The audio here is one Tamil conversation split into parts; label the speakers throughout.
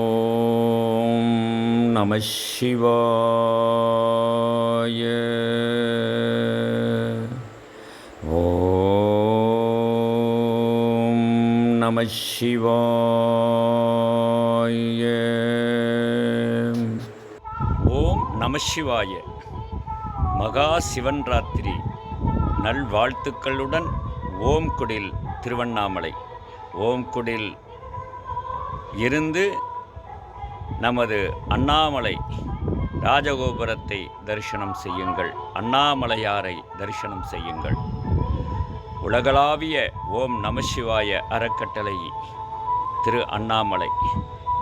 Speaker 1: ஓம் நம சிவாய ஓம் நம சிவாய ஓம் நம சிவாய மகா சிவன் ராத்திரி நல்வாழ்த்துக்களுடன் ஓம் குடில் திருவண்ணாமலை. ஓம் குடில் இருந்து நமது அண்ணாமலை ராஜகோபுரத்தை தரிசனம் செய்யுங்கள். அண்ணாமலையாரை தரிசனம் செய்யுங்கள். உலகளாவிய ஓம் நமசிவாய அறக்கட்டளை திரு அண்ணாமலை.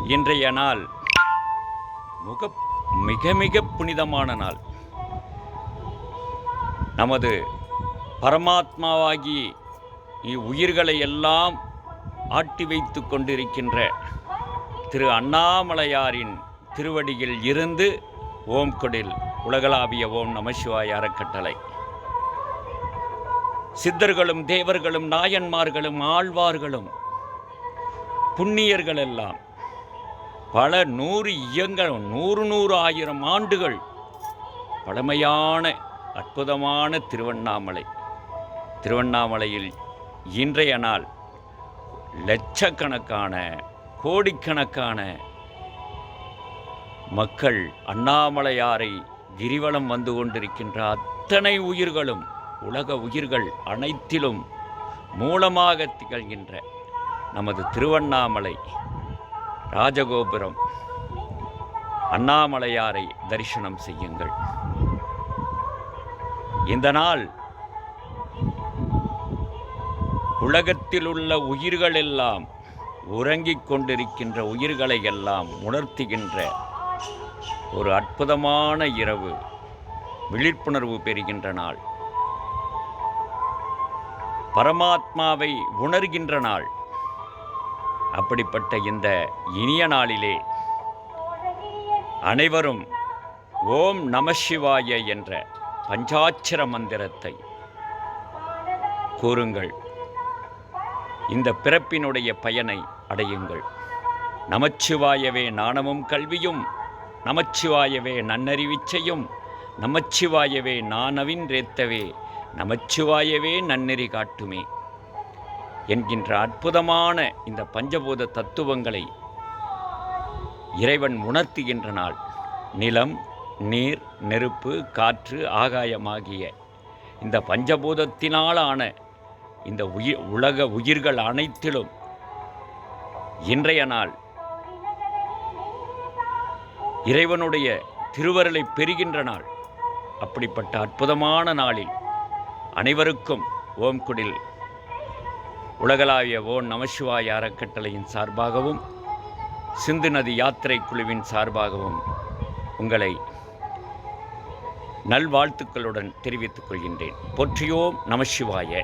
Speaker 1: இன்றைய நாள் முக மிக மிக புனிதமான நாள். நமது பரமாத்மாவாகி உயிர்களை எல்லாம் ஆட்டி வைத்து கொண்டிருக்கின்ற திரு அண்ணாமலையாரின் திருவடியில் இருந்து ஓம் கொடில் உலகளாவிய ஓம் நமசிவாய அறக்கட்டளை. சித்தர்களும் தேவர்களும் நாயன்மார்களும் ஆழ்வார்களும் புண்ணியர்கள் எல்லாம் பல நூறு இயங்கள் நூறு நூறு ஆயிரம் ஆண்டுகள் பழமையான அற்புதமான திருவண்ணாமலை. திருவண்ணாமலையில் இன்றைய நாள் லட்சக்கணக்கான கோடிக்கணக்கான மக்கள் அண்ணாமலையாரை கிரிவலம் வந்து கொண்டிருக்கின்ற அத்தனை உயிர்களும் உலக உயிர்கள் அனைத்திலும் மூலமாக திகழ்கின்ற நமது திருவண்ணாமலை ராஜகோபுரம் அண்ணாமலையாரை தரிசனம் செய்யுங்கள். இந்த நாள் உலகத்தில் உள்ள உயிர்களெல்லாம் உறங்கிக் கொண்டிருக்கின்ற உயிர்களை எல்லாம் உணர்த்துகின்ற ஒரு அற்புதமான இரவு விழிப்புணர்வு பெறுகின்ற நாள். பரமாத்மாவை உணர்கின்ற நாள். அப்படிப்பட்ட இந்த இனிய நாளிலே அனைவரும் ஓம் நமசிவாய என்ற பஞ்சாட்சர மந்திரத்தை கூறுங்கள். இந்த பிறப்பினுடைய பயனை அடையுங்கள். நமச்சிவாயவே நாணமும் கல்வியும் நமச்சிவாயவே நன்னறிவிச்சையும் நமச்சிவாயவே நானவின்றேத்தவே நமச்சிவாயவே நன்னெறி காட்டுமே என்கின்ற அற்புதமான இந்த பஞ்சபூத தத்துவங்களை இறைவன் உணர்த்துகின்ற நாள். நிலம் நீர் நெருப்பு காற்று ஆகாயமாகிய இந்த பஞ்சபூதத்தினாலான இந்த உயிர் உலக உயிர்கள் அனைத்திலும் இன்றைய நாள் இறைவனுடைய திருவருளை பெறுகின்ற நாள். அப்படிப்பட்ட அற்புதமான நாளில் அனைவருக்கும் ஓம் குடில். உலகளாவிய ஓம் நமசிவாய அறக்கட்டளையின் சார்பாகவும் சிந்து நதி யாத்திரை குழுவின் சார்பாகவும் உங்களை நல்வாழ்த்துக்களுடன் தெரிவித்துக் கொள்கின்றேன். போற்றியோம் நமசிவாய